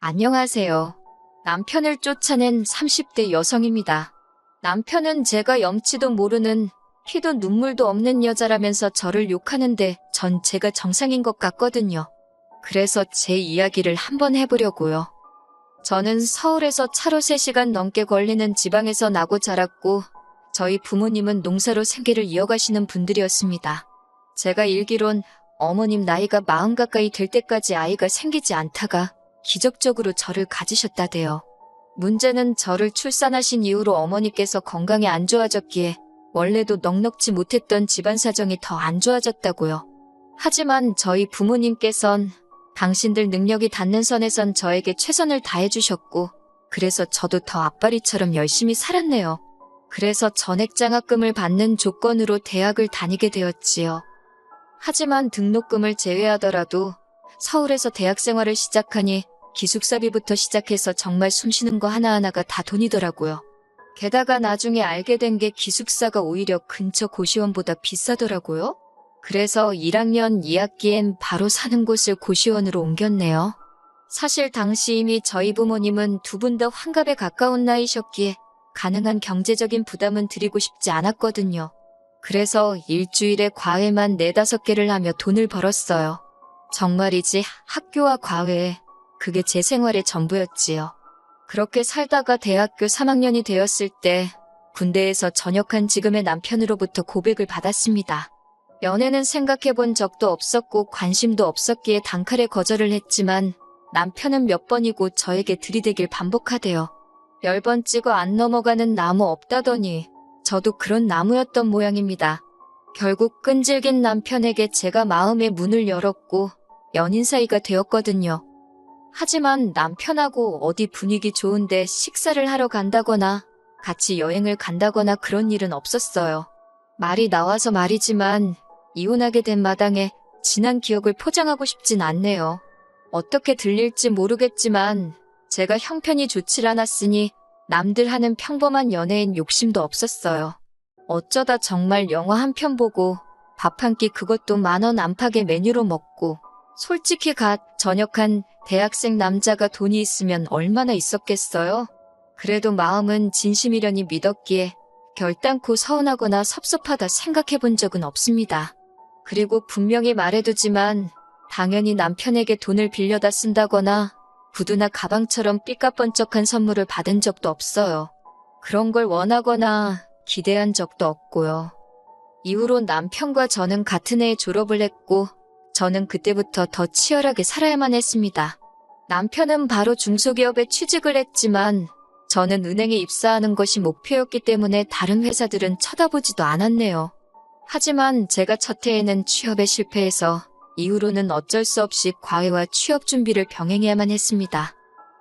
안녕하세요. 남편을 쫓아낸 30대 여성입니다. 남편은 제가 염치도 모르는 피도 눈물도 없는 여자라면서 저를 욕하는데 전 제가 정상인 것 같거든요. 그래서 제 이야기를 한번 해보려고요. 저는 서울에서 차로 3시간 넘게 걸리는 지방에서 나고 자랐고 저희 부모님은 농사로 생계를 이어가시는 분들이었습니다. 제가 일기론 어머님 나이가 마흔 가까이 될 때까지 아이가 생기지 않다가 기적적으로 저를 가지셨다대요. 문제는 저를 출산하신 이후로 어머니께서 건강이 안 좋아졌기에 원래도 넉넉지 못했던 집안 사정이 더 안 좋아졌다고요. 하지만 저희 부모님께선 당신들 능력이 닿는 선에선 저에게 최선을 다해주셨고 그래서 저도 더 앞바리처럼 열심히 살았네요. 그래서 전액 장학금을 받는 조건으로 대학을 다니게 되었지요. 하지만 등록금을 제외하더라도 서울에서 대학 생활을 시작하니 기숙사비부터 시작해서 정말 숨쉬는 거 하나하나가 다 돈이더라고요. 게다가 나중에 알게 된 게 기숙사가 오히려 근처 고시원보다 비싸더라고요. 그래서 1학년 2학기엔 바로 사는 곳을 고시원으로 옮겼네요. 사실 당시 이미 저희 부모님은 두 분 다 환갑에 가까운 나이셨기에 가능한 경제적인 부담은 드리고 싶지 않았거든요. 그래서 일주일에 과외만 네다섯 개를 하며 돈을 벌었어요. 정말이지 학교와 과외, 그게 제 생활의 전부였지요. 그렇게 살다가 대학교 3학년이 되었을 때 군대에서 전역한 지금의 남편으로부터 고백을 받았습니다. 연애는 생각해 본 적도 없었고 관심도 없었기에 단칼에 거절을 했지만 남편은 몇 번이고 저에게 들이대길 반복하대요. 열 번 찍어 안 넘어가는 나무 없다더니 저도 그런 나무였던 모양입니다. 결국 끈질긴 남편에게 제가 마음의 문을 열었고 연인 사이가 되었거든요. 하지만 남편하고 어디 분위기 좋은데 식사를 하러 간다거나 같이 여행을 간다거나 그런 일은 없었어요. 말이 나와서 말이지만 이혼하게 된 마당에 지난 기억을 포장하고 싶진 않네요. 어떻게 들릴지 모르겠지만 제가 형편이 좋질 않았으니 남들 하는 평범한 연애엔 욕심도 없었어요. 어쩌다 정말 영화 한 편 보고 밥 한 끼 그것도 만 원 안팎의 메뉴로 먹고 솔직히 갓 전역한 대학생 남자가 돈이 있으면 얼마나 있었겠어요? 그래도 마음은 진심이려니 믿었기에 결단코 서운하거나 섭섭하다 생각해 본 적은 없습니다. 그리고 분명히 말해두지만 당연히 남편에게 돈을 빌려다 쓴다거나 구두나 가방처럼 삐까번쩍한 선물을 받은 적도 없어요. 그런 걸 원하거나 기대한 적도 없고요. 이후로 남편과 저는 같은 해에 졸업을 했고 저는 그때부터 더 치열하게 살아야만 했습니다. 남편은 바로 중소기업에 취직을 했지만 저는 은행에 입사하는 것이 목표였기 때문에 다른 회사들은 쳐다보지도 않았네요. 하지만 제가 첫 해에는 취업에 실패해서 이후로는 어쩔 수 없이 과외와 취업 준비를 병행해야만 했습니다.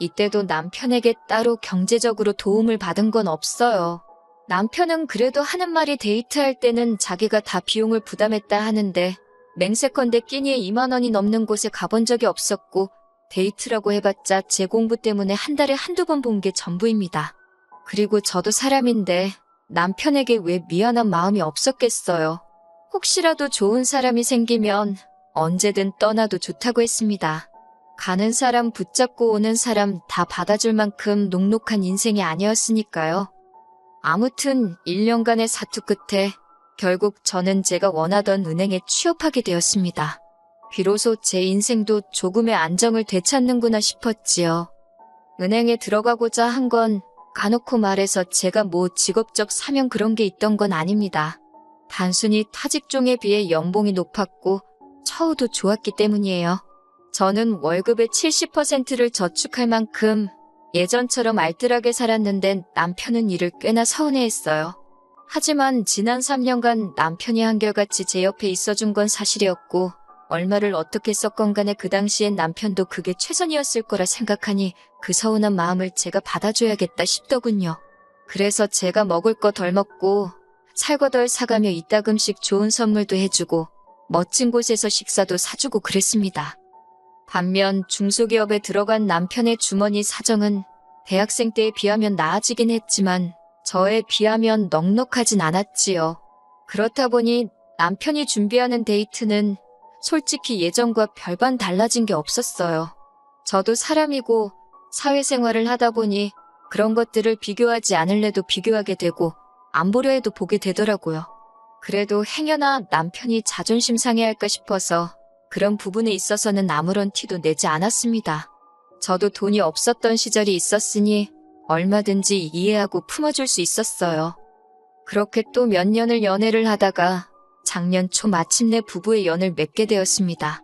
이때도 남편에게 따로 경제적으로 도움을 받은 건 없어요. 남편은 그래도 하는 말이 데이트할 때는 자기가 다 비용을 부담했다 하는데 맹세컨대 끼니에 2만 원이 넘는 곳에 가본 적이 없었고 데이트라고 해봤자 제 공부 때문에 한 달에 한두 번 본 게 전부입니다. 그리고 저도 사람인데 남편에게 왜 미안한 마음이 없었겠어요. 혹시라도 좋은 사람이 생기면 언제든 떠나도 좋다고 했습니다. 가는 사람 붙잡고 오는 사람 다 받아줄 만큼 녹록한 인생이 아니었으니까요. 아무튼 1년간의 사투 끝에 결국 저는 제가 원하던 은행에 취업하게 되었습니다. 비로소 제 인생도 조금의 안정을 되찾는구나 싶었지요. 은행에 들어가고자 한 건 가놓고 말해서 제가 뭐 직업적 사명 그런 게 있던 건 아닙니다. 단순히 타직종에 비해 연봉이 높았고 처우도 좋았기 때문이에요. 저는 월급의 70%를 저축할 만큼 예전처럼 알뜰하게 살았는데 남편은 이를 꽤나 서운해했어요. 하지만 지난 3년간 남편이 한결같이 제 옆에 있어준 건 사실이었고 얼마를 어떻게 썼건 간에 그 당시엔 남편도 그게 최선이었을 거라 생각하니 그 서운한 마음을 제가 받아줘야겠다 싶더군요. 그래서 제가 먹을 거 덜 먹고 살거 덜 사가며 이따금씩 좋은 선물도 해주고 멋진 곳에서 식사도 사주고 그랬습니다. 반면 중소기업에 들어간 남편의 주머니 사정은 대학생 때에 비하면 나아지긴 했지만 저에 비하면 넉넉하진 않았지요. 그렇다 보니 남편이 준비하는 데이트는 솔직히 예전과 별반 달라진 게 없었어요. 저도 사람이고 사회생활을 하다 보니 그런 것들을 비교하지 않을래도 비교하게 되고 안 보려 해도 보게 되더라고요. 그래도 행여나 남편이 자존심 상해할까 싶어서 그런 부분에 있어서는 아무런 티도 내지 않았습니다. 저도 돈이 없었던 시절이 있었으니 얼마든지 이해하고 품어줄 수 있었어요. 그렇게 또 몇 년을 연애를 하다가 작년 초 마침내 부부의 연을 맺게 되었습니다.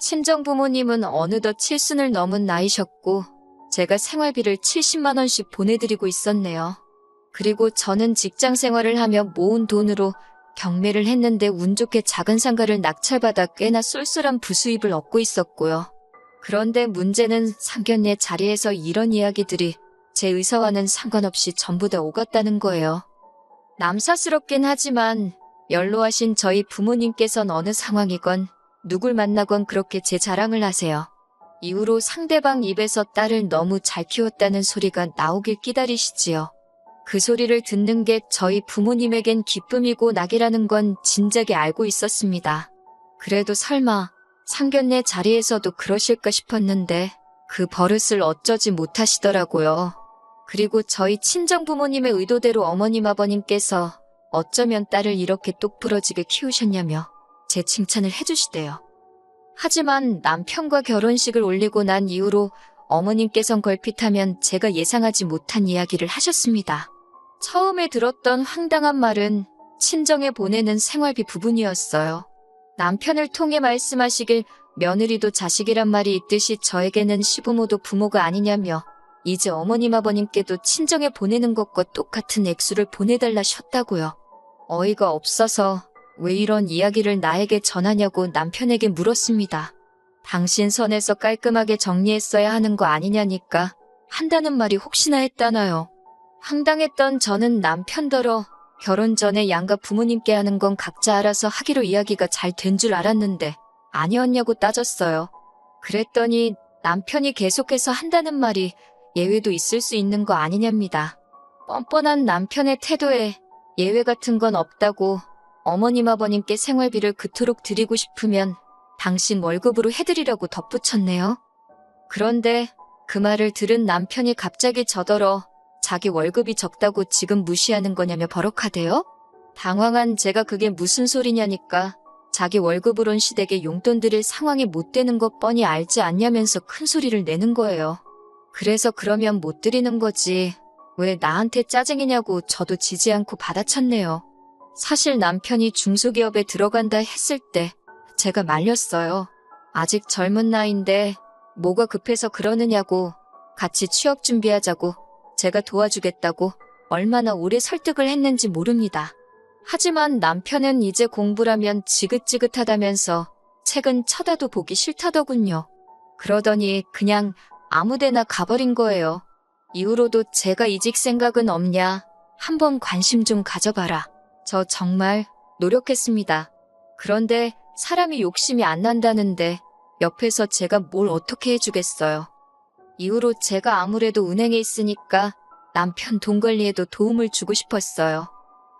친정 부모님은 어느덧 칠순을 넘은 나이셨고 제가 생활비를 70만원씩 보내드리고 있었네요. 그리고 저는 직장 생활을 하며 모은 돈으로 경매를 했는데 운 좋게 작은 상가를 낙찰받아 꽤나 쏠쏠한 부수입을 얻고 있었고요. 그런데 문제는 상견례 자리에서 이런 이야기들이 제 의사와는 상관없이 전부 다 오갔다는 거예요. 남사스럽긴 하지만 연로하신 저희 부모님께선 어느 상황이건 누굴 만나건 그렇게 제 자랑을 하세요. 이후로 상대방 입에서 딸을 너무 잘 키웠다는 소리가 나오길 기다리시지요. 그 소리를 듣는 게 저희 부모님에겐 기쁨이고 낙이라는 건 진작에 알고 있었습니다. 그래도 설마 상견례 자리에서도 그러실까 싶었는데 그 버릇을 어쩌지 못하시더라고요. 그리고 저희 친정 부모님의 의도대로 어머님 아버님께서 어쩌면 딸을 이렇게 똑부러지게 키우셨냐며 제 칭찬을 해주시대요. 하지만 남편과 결혼식을 올리고 난 이후로 어머님께선 걸핏하면 제가 예상하지 못한 이야기를 하셨습니다. 처음에 들었던 황당한 말은 친정에 보내는 생활비 부분이었어요. 남편을 통해 말씀하시길 며느리도 자식이란 말이 있듯이 저에게는 시부모도 부모가 아니냐며 이제 어머님 아버님께도 친정에 보내는 것과 똑같은 액수를 보내달라셨다고요. 어이가 없어서 왜 이런 이야기를 나에게 전하냐고 남편에게 물었습니다. 당신 선에서 깔끔하게 정리했어야 하는 거 아니냐니까 한다는 말이 혹시나 했다나요. 황당했던 저는 남편더러 결혼 전에 양가 부모님께 하는 건 각자 알아서 하기로 이야기가 잘 된 줄 알았는데 아니었냐고 따졌어요. 그랬더니 남편이 계속해서 한다는 말이 예외도 있을 수 있는 거 아니냐입니다. 뻔뻔한 남편의 태도에 예외 같은 건 없다고 어머님 아버님께 생활비를 그토록 드리고 싶으면 당신 월급으로 해드리라고 덧붙였네요. 그런데 그 말을 들은 남편이 갑자기 저더러 자기 월급이 적다고 지금 무시하는 거냐며 버럭하대요? 당황한 제가 그게 무슨 소리냐니까 자기 월급으론 시댁에 용돈 드릴 상황이 못 되는 것 뻔히 알지 않냐면서 큰 소리를 내는 거예요. 그래서 그러면 못 드리는 거지. 왜 나한테 짜증이냐고 저도 지지 않고 받아쳤네요. 사실 남편이 중소기업에 들어간다 했을 때 제가 말렸어요. 아직 젊은 나이인데 뭐가 급해서 그러느냐고 같이 취업 준비하자고 제가 도와주겠다고 얼마나 오래 설득을 했는지 모릅니다. 하지만 남편은 이제 공부라면 지긋지긋하다면서 책은 쳐다도 보기 싫다더군요. 그러더니 그냥 아무데나 가버린 거예요. 이후로도 제가 이직 생각은 없냐? 한번 관심 좀 가져봐라. 저 정말 노력했습니다. 그런데 사람이 욕심이 안 난다는데 옆에서 제가 뭘 어떻게 해주겠어요. 이후로 제가 아무래도 은행에 있으니까 남편 돈 관리에도 도움을 주고 싶었어요.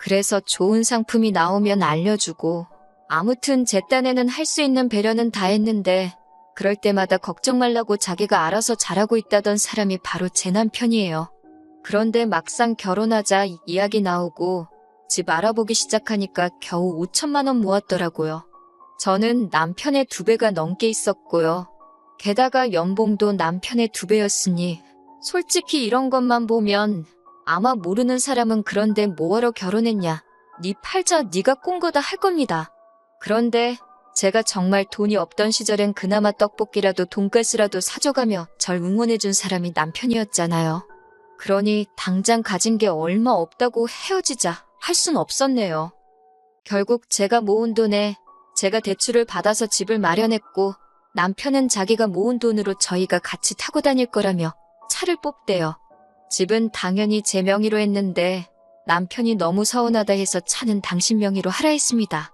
그래서 좋은 상품이 나오면 알려주고 아무튼 제 딴에는 할 수 있는 배려는 다 했는데 그럴 때마다 걱정 말라고 자기가 알아서 잘하고 있다던 사람이 바로 제 남편이에요. 그런데 막상 결혼하자 이야기 나오고 집 알아보기 시작하니까 겨우 5천만 원 모았더라고요. 저는 남편의 두 배가 넘게 있었고요. 게다가 연봉도 남편의 두 배였으니 솔직히 이런 것만 보면 아마 모르는 사람은 그런데 뭐하러 결혼했냐. 네 팔자 네가 꼰 거다 할 겁니다. 그런데 제가 정말 돈이 없던 시절엔 그나마 떡볶이라도 돈가스라도 사줘가며 절 응원해준 사람이 남편이었잖아요. 그러니 당장 가진 게 얼마 없다고 헤어지자 할 순 없었네요. 결국 제가 모은 돈에 제가 대출을 받아서 집을 마련했고 남편은 자기가 모은 돈으로 저희가 같이 타고 다닐 거라며 차를 뽑대요. 집은 당연히 제 명의로 했는데 남편이 너무 서운하다 해서 차는 당신 명의로 하라 했습니다.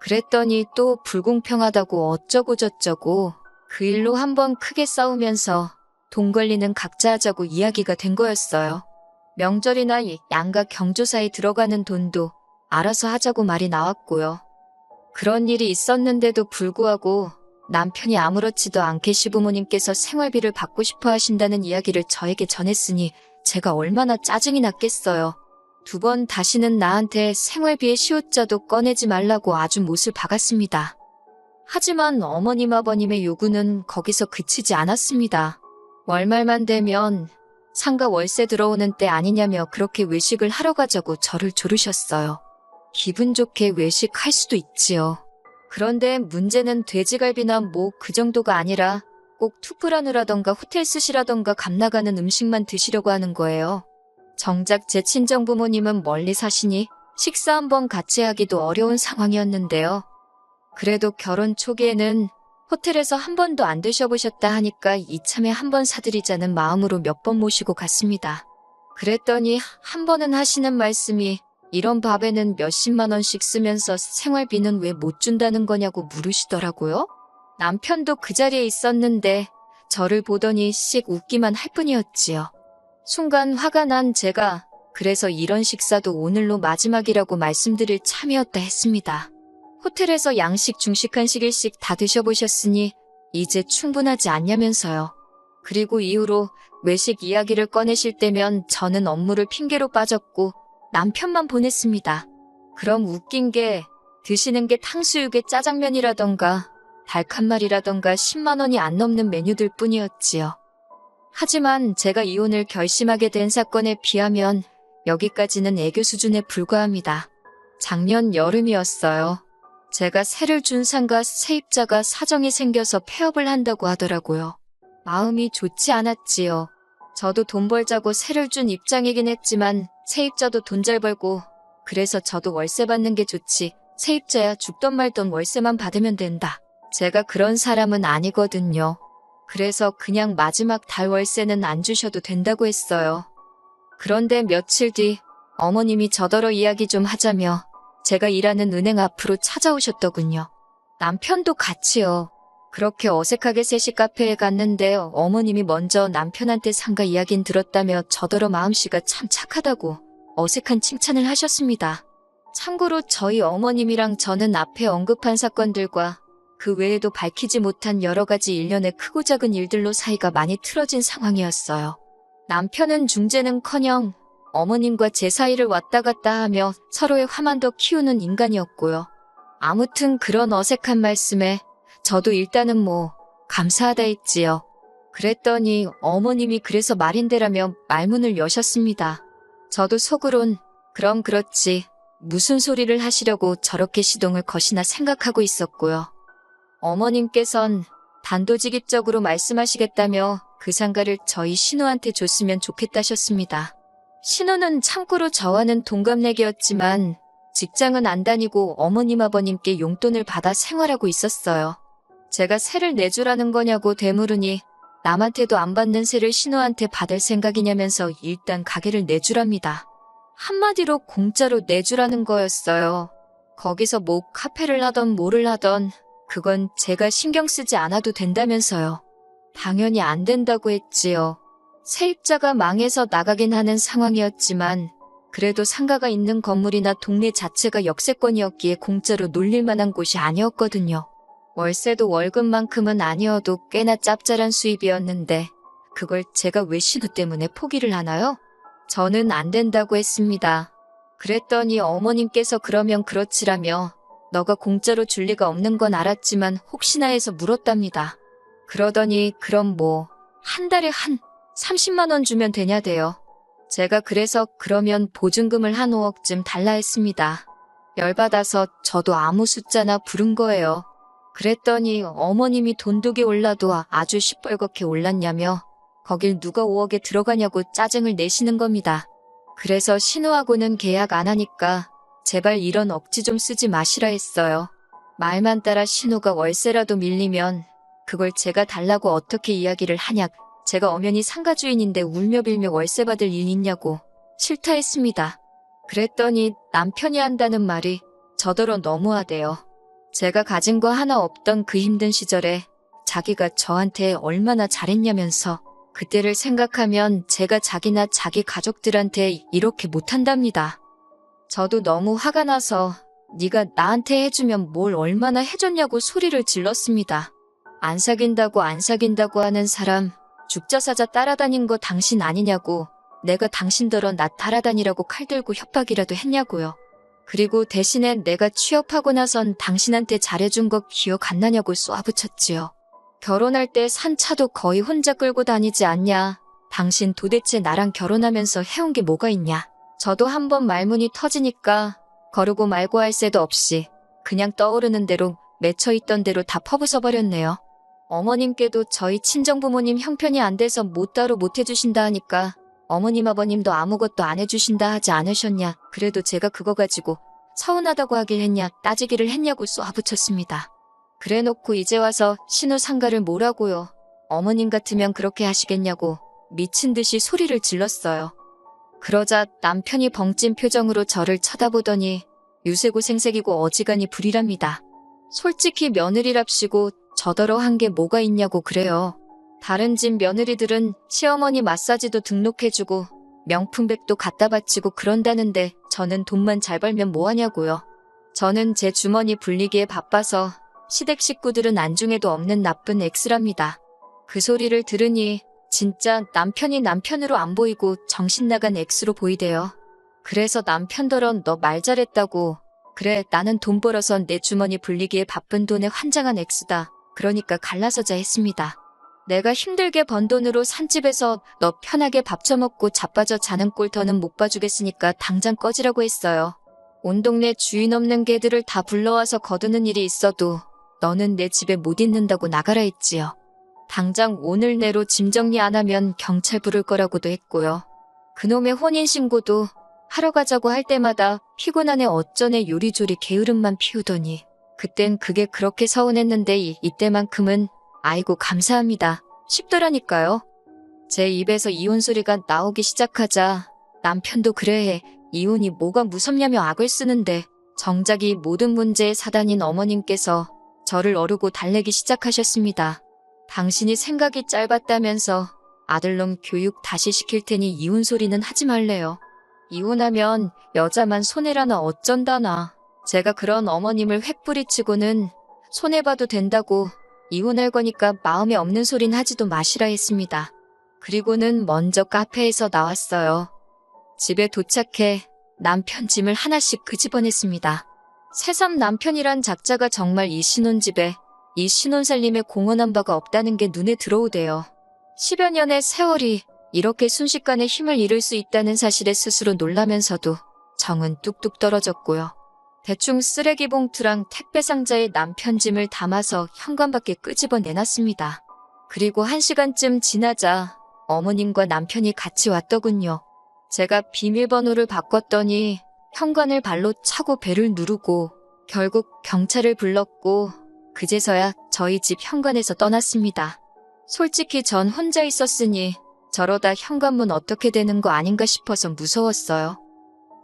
그랬더니 또 불공평하다고 어쩌고저쩌고 그 일로 한번 크게 싸우면서 돈 관리는 각자 하자고 이야기가 된 거였어요. 명절이나 양가 경조사에 들어가는 돈도 알아서 하자고 말이 나왔고요. 그런 일이 있었는데도 불구하고 남편이 아무렇지도 않게 시부모님께서 생활비를 받고 싶어 하신다는 이야기를 저에게 전했으니 제가 얼마나 짜증이 났겠어요. 두 번 다시는 나한테 생활비의 시옷자도 꺼내지 말라고 아주 못을 박았습니다. 하지만 어머님 아버님의 요구는 거기서 그치지 않았습니다. 월말만 되면 상가 월세 들어오는 때 아니냐며 그렇게 외식을 하러 가자고 저를 조르셨어요. 기분 좋게 외식할 수도 있지요. 그런데 문제는 돼지갈비나 뭐 그 정도가 아니라 꼭 투프라누라던가 호텔 스시라던가 값나가는 음식만 드시려고 하는 거예요. 정작 제 친정 부모님은 멀리 사시니 식사 한번 같이 하기도 어려운 상황이었는데요. 그래도 결혼 초기에는 호텔에서 한 번도 안 드셔보셨다 하니까 이참에 한 번 사드리자는 마음으로 몇 번 모시고 갔습니다. 그랬더니 한 번은 하시는 말씀이 이런 밥에는 몇십만 원씩 쓰면서 생활비는 왜 못 준다는 거냐고 물으시더라고요. 남편도 그 자리에 있었는데 저를 보더니 씩 웃기만 할 뿐이었지요. 순간 화가 난 제가 그래서 이런 식사도 오늘로 마지막이라고 말씀드릴 참이었다 했습니다. 호텔에서 양식, 중식, 한식 일식 다 드셔보셨으니 이제 충분하지 않냐면서요. 그리고 이후로 외식 이야기를 꺼내실 때면 저는 업무를 핑계로 빠졌고 남편만 보냈습니다. 그럼 웃긴 게 드시는 게 탕수육에 짜장면이라던가 닭한 마리라던가 10만 원이 안 넘는 메뉴들 뿐이었지요. 하지만 제가 이혼을 결심하게 된 사건에 비하면 여기까지는 애교 수준에 불과합니다. 작년 여름이었어요. 제가 세를 준 상가 세입자가 사정이 생겨서 폐업을 한다고 하더라고요. 마음이 좋지 않았지요. 저도 돈 벌자고 세를 준 입장이긴 했지만 세입자도 돈 잘 벌고 그래서 저도 월세 받는 게 좋지 세입자야 죽던 말던 월세만 받으면 된다. 제가 그런 사람은 아니거든요. 그래서 그냥 마지막 달 월세는 안 주셔도 된다고 했어요. 그런데 며칠 뒤 어머님이 저더러 이야기 좀 하자며 제가 일하는 은행 앞으로 찾아오셨더군요. 남편도 같이요. 그렇게 어색하게 셋이 카페에 갔는데 어머님이 먼저 남편한테 상가 이야긴 들었다며 저더러 마음씨가 참 착하다고 어색한 칭찬을 하셨습니다. 참고로 저희 어머님이랑 저는 앞에 언급한 사건들과 그 외에도 밝히지 못한 여러 가지 일련의 크고 작은 일들로 사이가 많이 틀어진 상황이었어요. 남편은 중재는커녕 어머님과 제 사이를 왔다 갔다 하며 서로의 화만 더 키우는 인간이었고요. 아무튼 그런 어색한 말씀에 저도 일단은 뭐 감사하다 했지요. 그랬더니 어머님이 그래서 말인데라며 말문을 여셨습니다. 저도 속으론 그럼 그렇지 무슨 소리를 하시려고 저렇게 시동을 거시나 생각하고 있었고요. 어머님께선 단도직입적으로 말씀하시겠다며 그 상가를 저희 신우한테 줬으면 좋겠다셨습니다. 신우는 참고로 저와는 동갑내기였지만 직장은 안 다니고 어머님 아버님께 용돈을 받아 생활하고 있었어요. 제가 세를 내주라는 거냐고 되물으니 남한테도 안 받는 세를 신우한테 받을 생각이냐면서 일단 가게를 내주랍니다. 한마디로 공짜로 내주라는 거였어요. 거기서 뭐 카페를 하던 뭐를 하던 그건 제가 신경 쓰지 않아도 된다면서요. 당연히 안 된다고 했지요. 세입자가 망해서 나가긴 하는 상황이었지만 그래도 상가가 있는 건물이나 동네 자체가 역세권이었기에 공짜로 놀릴 만한 곳이 아니었거든요. 월세도 월급만큼은 아니어도 꽤나 짭짤한 수입이었는데 그걸 제가 왜 신우 때문에 포기를 하나요? 저는 안 된다고 했습니다. 그랬더니 어머님께서 그러면 그렇지라며 너가 공짜로 줄 리가 없는 건 알았지만 혹시나 해서 물었답니다. 그러더니 그럼 뭐 한 달에 한 30만 원 주면 되냐 돼요. 제가 그래서 그러면 보증금을 한 5억쯤 달라 했습니다. 열받아서 저도 아무 숫자나 부른 거예요. 그랬더니 어머님이 돈독이 올라도 아주 시뻘겋게 올랐냐며 거길 누가 5억에 들어가냐고 짜증을 내시는 겁니다. 그래서 신우하고는 계약 안 하니까 제발 이런 억지 좀 쓰지 마시라 했어요. 말만 따라 신우가 월세라도 밀리면 그걸 제가 달라고 어떻게 이야기를 하냐. 제가 엄연히 상가 주인인데 울며 빌며 월세 받을 일 있냐고 싫다 했습니다. 그랬더니 남편이 한다는 말이 저더러 너무하대요. 제가 가진 거 하나 없던 그 힘든 시절에 자기가 저한테 얼마나 잘했냐면서 그때를 생각하면 제가 자기나 자기 가족들한테 이렇게 못한답니다. 저도 너무 화가 나서 네가 나한테 해주면 뭘 얼마나 해줬냐고 소리를 질렀습니다. 안 사귄다고 안 사귄다고 하는 사람 죽자 사자 따라다닌 거 당신 아니냐고 내가 당신더러 나 따라다니라고 칼 들고 협박이라도 했냐고요. 그리고 대신에 내가 취업하고 나선 당신한테 잘해준 거 기억 안 나냐고 쏘아붙였지요. 결혼할 때 산 차도 거의 혼자 끌고 다니지 않냐. 당신 도대체 나랑 결혼하면서 해온 게 뭐가 있냐. 저도 한번 말문이 터지니까 거르고 말고 할 새도 없이 그냥 떠오르는 대로 맺혀 있던 대로 다 퍼부숴 버렸네요. 어머님께도 저희 친정부모님 형편이 안 돼서 못 따로 못 해주신다 하니까 어머님 아버님도 아무것도 안 해주신다 하지 않으셨냐. 그래도 제가 그거 가지고 서운하다고 하길 했냐 따지기를 했냐고 쏘아붙였습니다. 그래놓고 이제 와서 신우 상가를 뭐라고요. 어머님 같으면 그렇게 하시겠냐고 미친 듯이 소리를 질렀어요. 그러자 남편이 벙찐 표정으로 저를 쳐다보더니 유세고 생색이고 어지간히 불이랍니다. 솔직히 며느리랍시고 저더러 한 게 뭐가 있냐고 그래요. 다른 집 며느리들은 시어머니 마사지도 등록해주고 명품백도 갖다 바치고 그런다는데 저는 돈만 잘 벌면 뭐하냐고요. 저는 제 주머니 불리기에 바빠서 시댁 식구들은 안중에도 없는 나쁜 엑스랍니다. 그 소리를 들으니 진짜 남편이 남편으로 안 보이고 정신 나간 엑스로 보이대요. 그래서 남편더러 너 말 잘했다고. 그래 나는 돈 벌어서 내 주머니 불리기에 바쁜 돈에 환장한 엑스다. 그러니까 갈라서자 했습니다. 내가 힘들게 번 돈으로 산 집에서 너 편하게 밥 처먹고 자빠져 자는 꼴 더는 못 봐주겠으니까 당장 꺼지라고 했어요. 온 동네 주인 없는 개들을 다 불러와서 거두는 일이 있어도 너는 내 집에 못 있는다고 나가라 했지요. 당장 오늘 내로 짐 정리 안 하면 경찰 부를 거라고도 했고요. 그놈의 혼인신고도 하러 가자고 할 때마다 피곤한 애 어쩌네 요리조리 게으름만 피우더니 그땐 그게 그렇게 서운했는데 이, 이때만큼은 아이고 감사합니다 싶더라니까요. 제 입에서 이혼 소리가 나오기 시작하자 남편도 그래 해 이혼이 뭐가 무섭냐며 악을 쓰는데 정작 이 모든 문제의 사단인 어머님께서 저를 어르고 달래기 시작하셨습니다. 당신이 생각이 짧았다면서 아들놈 교육 다시 시킬 테니 이혼 소리는 하지 말래요. 이혼하면 여자만 손해라나 어쩐다나. 제가 그런 어머님을 횃뿌리치고는 손해봐도 된다고 이혼할 거니까 마음에 없는 소린 하지도 마시라 했습니다. 그리고는 먼저 카페에서 나왔어요. 집에 도착해 남편 짐을 하나씩 끄집어냈습니다. 새삼 남편이란 작자가 정말 이 신혼집에 이 신혼살림에 공헌한 바가 없다는 게 눈에 들어오대요. 10여 년의 세월이 이렇게 순식간에 힘을 잃을 수 있다는 사실에 스스로 놀라면서도 정은 뚝뚝 떨어졌고요. 대충 쓰레기 봉투랑 택배 상자에 남편 짐을 담아서 현관 밖에 끄집어 내놨습니다. 그리고 한 시간쯤 지나자 어머님과 남편이 같이 왔더군요. 제가 비밀번호를 바꿨더니 현관을 발로 차고 배를 누르고 결국 경찰을 불렀고 그제서야 저희 집 현관에서 떠났습니다. 솔직히 전 혼자 있었으니 저러다 현관문 어떻게 되는 거 아닌가 싶어서 무서웠어요.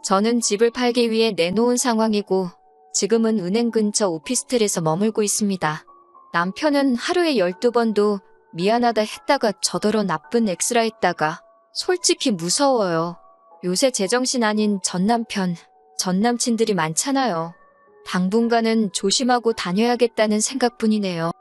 저는 집을 팔기 위해 내놓은 상황이고 지금은 은행 근처 오피스텔에서 머물고 있습니다. 남편은 하루에 12번도 미안하다 했다가 저더러 나쁜 엑스라 했다가 솔직히 무서워요. 요새 제정신 아닌 전 남편, 전 남친들이 많잖아요. 당분간은 조심하고 다녀야겠다는 생각뿐이네요.